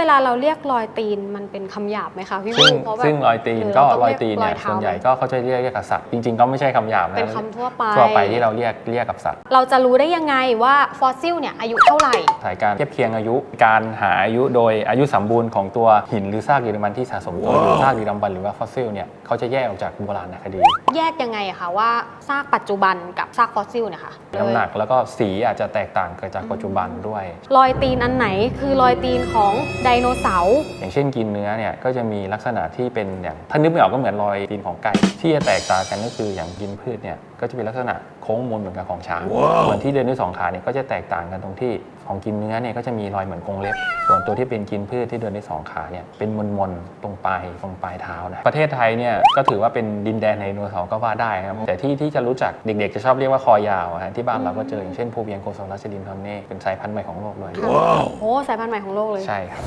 เวลาเราเรียกรอยตีนมันเป็นคำหยาบไหมคะพี่ซึ่บูงเพราะแบบซึ่งรอยตีนหรืก็เาต้งรอยตีนเนี่ยรีกส่วนใหญ่ท้าก็เขาจะเรียกกับสัตว์จริงๆก็ไม่ใช่คำหยาบนะเป็นคำทั่วไป ทั่วไปที่เราเรียกเรียกกับสัตว์เราจะรู้ได้ยังไงว่าฟอสซิลเนี่ยอายุเท่าไหร่ สายการเทียบเคียงอายุการหาอายุโดยอายุสมบูรณ์ของตัวหินหรือซากดึกดำบรรพ์ที่สะสมตัวอยู่ซากดึกดำบรรพ์หรือว่าฟอสซิลเนี่ยเขาจะแยกออกจากโบราณคดี แยกยังไงอะคะว่าซากปัจจุบันกับซากฟอสซิลเนี่ยค่ะน้ำหนักแล้วก็สีอาจจะแตกต่างเกิดจากปัจจุบันด้วย รอยตีนอันไหนคือรอยตีนของไดโนเสาร์อย่างเช่นกินเนื้อเนี่ยก็จะมีลักษณะที่เป็นอย่างถ้านึกไม่ออกก็เหมือนรอยตีนของไก่ที่จะแตกต่างกันก็คืออย่างกินพืชเนี่ยก็จะเป็นลักษณะโค้งมนเหมือนกับของช้างส่วนที่เดินด้วยสองขาเนี่ยก็จะแตกต่างกันตรงที่ของกินเนื้อเนี่ยก็จะมีรอยเหมือนกรงเล็บ ส่วนตัวที่เป็นกินพืชที่เดินด้วยสองขาเนี่ยเป็นมนมนๆตรงปลายตรงปลายเท้านะประเทศไทยเนี่ยก็ถือว่าเป็นดินแดนไดโนเสาร์ก็ว่าได้นะครับแต่ที่ที่จะรู้จักเด็กๆ จะชอบเรียกว่าคอยาวอะฮะที่บ้านเราก็เจออย่างเช่นโพเบียงโกโซลัสซิลินทอนเน่เป็นสายพันธุ์ใหม่ของโลกเลยโอ้สายพันธุ์ใหม่ของโลกเลยใช่ครับ